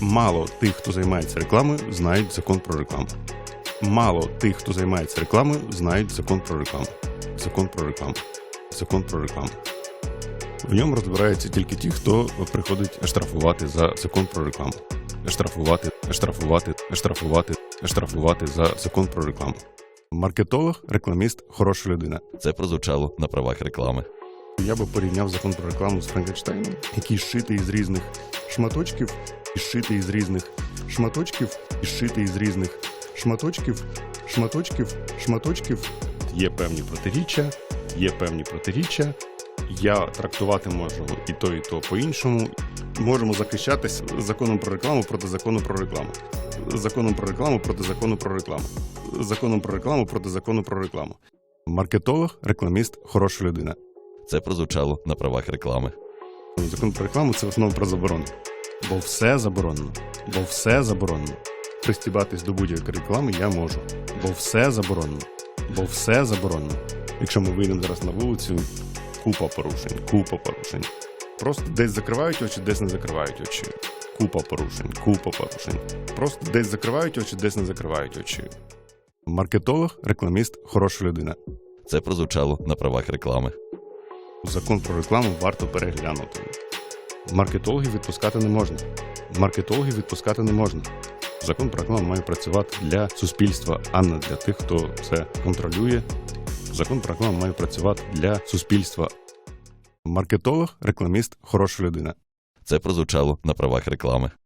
Мало тих, хто займається рекламою, знають закон про рекламу. Мало тих, хто займається рекламою, знають закон про рекламу. Закон про рекламу. Закон про рекламу. В ньому розбираються тільки ті, хто приходить штрафувати за закон про рекламу. Штрафувати, штрафувати, штрафувати, штрафувати за закон про рекламу. Маркетолог, рекламіст, хороша людина. Це прозвучало на правах реклами. Я би порівняв закон про рекламу з Франкенштейном, який зшитий із різних шматочків, і зшитий із різних шматочків, і зшитий із різних шматочків, шматочків, шматочків. Є певні протиріччя, є певні протиріччя. Я трактувати можу і то, і то по-іншому. Можемо захищатись законом про рекламу проти закону про рекламу. Законом про рекламу проти закону про рекламу. Законом про рекламу проти закону про рекламу. Маркетолог, рекламіст, хороша людина. Це прозвучало на правах реклами. Закон про рекламу це в основному про заборону. Бо все заборонено. Бо все заборонено. Пристібатись до будь-якої реклами я можу. Бо все заборонено. Бо все заборонено. Якщо ми вийдемо зараз на вулицю, купа порушень, купа порушень. Просто десь закривають очі, десь не закривають очі. Купа порушень, купа порушень. Просто десь закривають очі, десь не закривають очі. Маркетолог, рекламіст, хороша людина. Це прозвучало на правах реклами. Закон про рекламу варто переглянути. Маркетологів відпускати не можна. Маркетологів відпускати не можна. Закон про рекламу має працювати для суспільства, а не для тих, хто це контролює. Закон про рекламу має працювати для суспільства. Маркетолог, рекламіст, хороша людина. Це прозвучало на правах реклами.